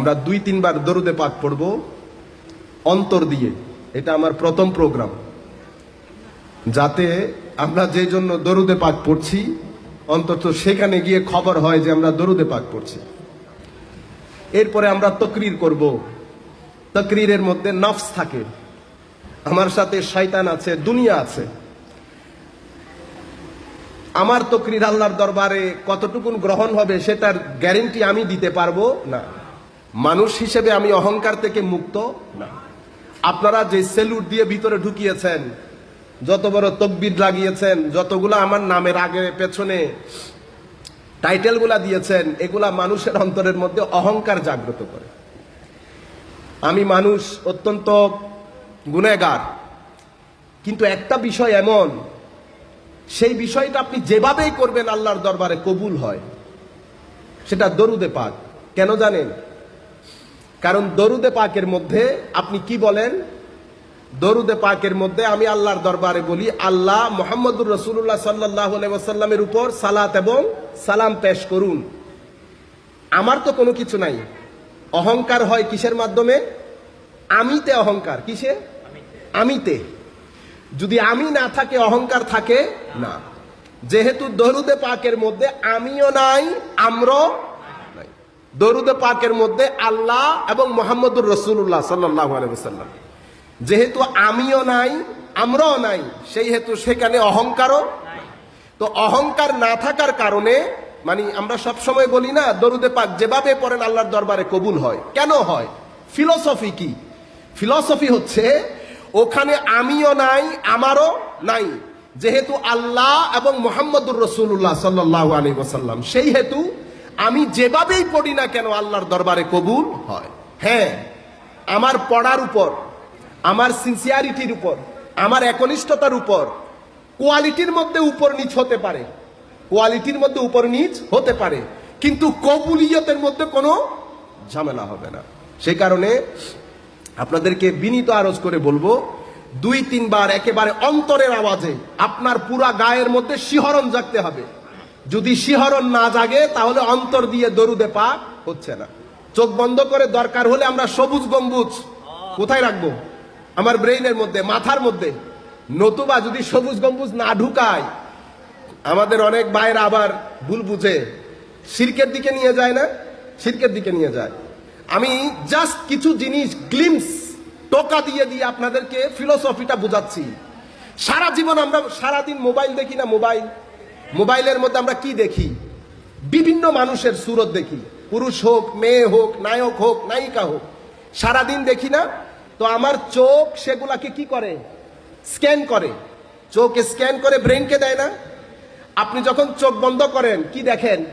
আমরা দুই, তিনবার দরুদে পাক পড়ব, অন্তর দিয়ে। এটা আমার প্রথম প্রোগ্রাম। যাতে আমরা যে জন্য দরুদে পাক পড়ছি, অন্তত সেখানে গিয়ে খবর হয় যে আমরা দরুদে পাক পড়ছি। এরপরে আমরা তকরির করব। তকরিরের মধ্যে নফস থাকে। আমার সাথে শয়তান আছে, দুনিয়া আছে। আমার তকরির আল্লাহর দরবারে কতটুকুন গ্রহণ হবে, সেটার গ্যারেন্টি আমি দিতে পারব? না। মানুষ হিসেবে আমি অহংকার থেকে মুক্ত না। আপনারা যে সেলুট দিয়ে ভিতরে ঢুকিয়েছেন, যত বড় তকবির লাগিয়েছেন, যতগুলো আমার নামের আগে পেছনে টাইটেলগুলা দিয়েছেন, এগুলা মানুষের অন্তরের মধ্যে অহংকার জাগ্রত করে। আমি মানুষ অত্যন্ত গুণেগার, কিন্তু একটা বিষয় এমন, সেই বিষয়টা আপনি যেভাবেই করবেন, আল্লাহর দরবারে কবুল হয়, সেটা দরুদে পাক। কেন জানেন? কারণ দরুদে পাকের মধ্যে আপনি কি বলেন? দরুদে পাকের মধ্যে আমি আল্লাহর দরবারে বলি, আল্লাহ মোহাম্মদুর রসুল্লাহ সাল্লাহ সাল্লামের উপর সালাত এবং সালাম পেশ করুন। আমার তো কোনো কিছু নাই। অহংকার হয় কিসের মাধ্যমে? আমিতে অহংকার। কিসে? আমিতে। যদি আমি না থাকে, অহংকার থাকে না। যেহেতু দরুদে পাকের মধ্যে আমিও নাই, আমরাও দরুদে পাকের মধ্যে আল্লাহ এবং মোহাম্মদুর রসুল্লাহ সাল্লাহ সাল্লাম যেহেতু আমিও নাই, আমরাও নাই সেই হেতু সেখানে অহংকারও তো অহংকার না থাকার কারণে মানে আমরা সব সময় বলি না, দরুদে পাক যেভাবে পড়েন আল্লাহর দরবারে কবুল হয়। কেন হয়? ফিলসফি কি? ফিলসফি হচ্ছে, ওখানে আমিও নাই, আমারও নাই। যেহেতু আল্লাহ এবং মোহাম্মদুর রসুল্লাহ সাল্লাহ আলী ওসাল্লাম সেই হেতু আমি যেভাবেই পড়ি না কেন আল্লাহর দরবারে কবুল হয়। হ্যাঁ আমার পড়ার উপর, আমার সিনসিয়ারিটির উপর, আমার একনিষ্ঠতার উপর কোয়ালিটির মধ্যে উপর নিচ হতে পারে। কোয়ালিটির মধ্যে উপর নিচ হতে পারে। কিন্তু কবুলিয়তের মধ্যে কোনো ঝামেলা হবে না। সেই কারণে আপনাদেরকে বিনীত আরজ করে বলব, দুই তিনবার একেবারে অন্তরের আওয়াজে আপনার পুরা গায়ের মধ্যে শিহরণ জাগতে হবে। যদি শিহরণ না জাগে, তাহলে অন্তর দিয়ে দরুদে পা হচ্ছে না। চোখ বন্ধ করে দরকার হলে আমরা সবুজ গম্বুজ কোথায় রাখব? আমার ব্রেইনের মধ্যে, মাথার মধ্যে। নতুবা যদি সবুজ গম্বুজ না ঢুকায়, আমাদের অনেক ভাইরা আবার ভুল বুঝে। সিরকের দিকে নিয়ে যায় না? সিরকের দিকে নিয়ে যায়। আমি জাস্ট কিছু জিনিস গ্লিমস টোকা দিয়ে দিয়ে আপনাদেরকে ফিলোসফিটা বুঝাচ্ছি। সারা জীবন আমরা সারাদিন মোবাইল দেখি না মোবাইল মোবাইলের মধ্যে আমরা কি দেখি? বিভিন্ন মানুষের সুরত দেখি। পুরুষ হোক, মেয়ে হোক, নায়ক হোক, নায়িকা হোক। সারাদিন দেখি না? তো আমার চোখ সেগুলাকে কি করে? স্ক্যান করে। চোখ স্ক্যান করে ব্রেনকে দেয় না? আপনি যখন চোখ বন্ধ করেন, কি দেখেন?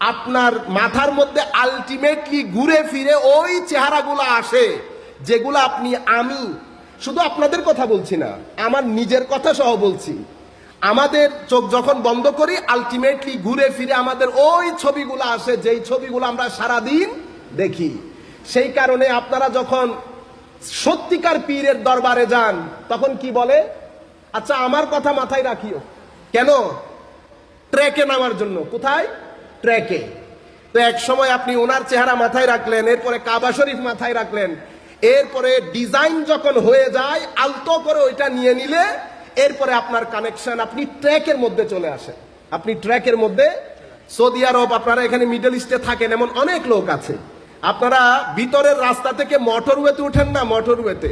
আপনার মাথার মধ্যে আলটিমেটলি ঘুরে ফিরে ওই চেহারাগুলো আসে, যেগুলো আপনি আমি, শুধু আপনাদের কথা বলছি না, আমার নিজের কথা সহ বলছি। আমাদের চোখ যখন বন্ধ করি আলটিমেটলি ঘুরে ফিরে আমাদের ওই ছবিগুলো আসে, যেই ছবিগুলো আমরা সারাদিন দেখি। সেই কারণে আপনারা যখন সত্যিকার পীরের দরবারে যান, তখন কি বলে? আচ্ছা আমার কথা মাথায় রাখিও। কেন? ট্র্যাকে নামার জন্য। কোথায়? ট্র্যাকে তো এক সময় আপনি ওনার চেহারা মাথায় রাখলেন, এরপরে কাবা শরীফ মাথায় রাখলেন, এরপরে ডিজাইন যখন হয়ে যায়, আলতো করে ওইটা নিয়ে নিলে এরপরে আপনার কানেকশন আপনি ট্র্যাকের মধ্যে চলে আসেন। আপনি ট্র্যাকের মধ্যে সৌদি আরব, আপনারা এখানে মিডল ইস্টে থাকেন, এমন অনেক লোক আছে। আপনারা ভিতরের রাস্তা থেকে মোটরওয়েতে উঠেন না মোটরওয়েতে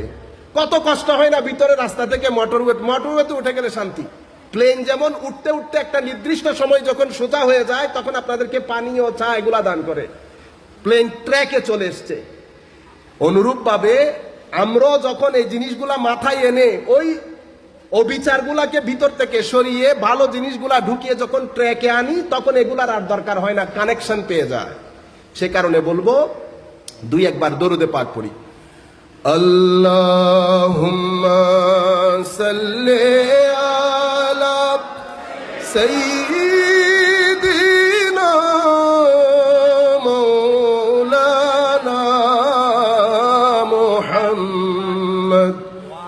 কত কষ্ট হয় না ভিতরের রাস্তা থেকে মোটরওয়ে মোটরওয়েতে উঠে গেলে শান্তি? প্লেন যেমন উঠতে উঠতে একটা নির্দিষ্ট সময় যখন সোজা হয়ে যায়, তখন আপনাদেরকে পানি ও চা এগুলা দান করে। প্লেন ট্র্যাকে চলে এসছে। অনুরূপভাবে আমরাও যখন এই জিনিসগুলা মাথায় এনে, ওই অবিচারগুলাকে ভিতর থেকে সরিয়ে ভালো জিনিসগুলা ঢুকিয়ে যখন ট্র্যাকে আনি, তখন এগুলার আর দরকার হয় না কানেকশন পেয়ে যায়। সে কারণে বলব, দুই একবার দরুদে পাক পড়ি। আল্লাহুম্মা সাল্লি আলা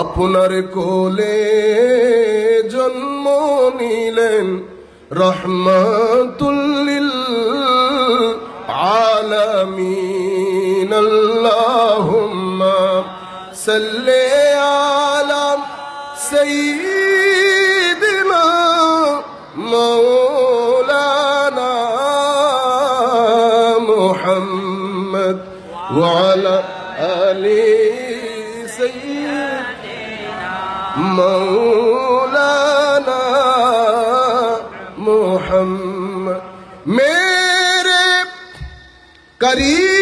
আপনার কোলে জন্ম নিলেন রহমাতুল্লিল আলামিন। আল্লাহুম্মা সাল্লি আলা সাইয়্যিদিনা মাওলানা মুহাম্মদ ওয়া আলা আলি সাইয়্যিদিনা مولانا محمد میرے قریب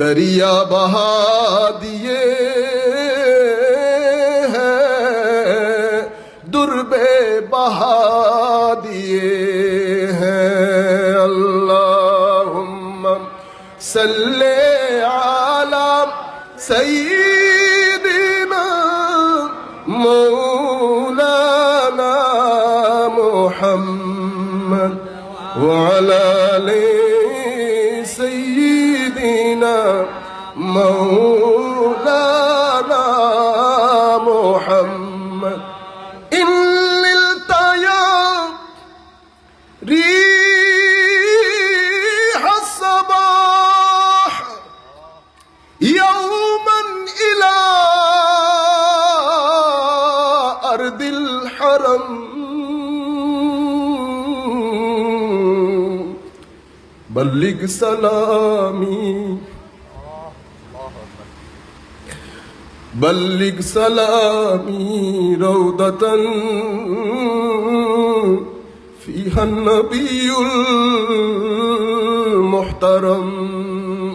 दरिया बहा दिए हैं दुर्बे बहा दिए हैं अल्लाह सल्ले आलम सईदना मौलाना मोहम्मद वाले مولانا محمد إن التيام ريح الصباح يوما إلى أرض الحرم. بلغ سلامي بلغ سلامي روضة فيها النبي المحترم.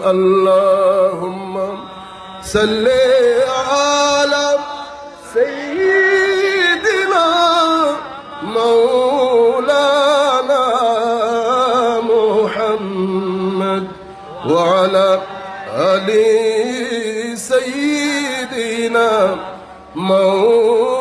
اللهم صل على سيدنا مولانا محمد وعلى آل سيدنا مولانا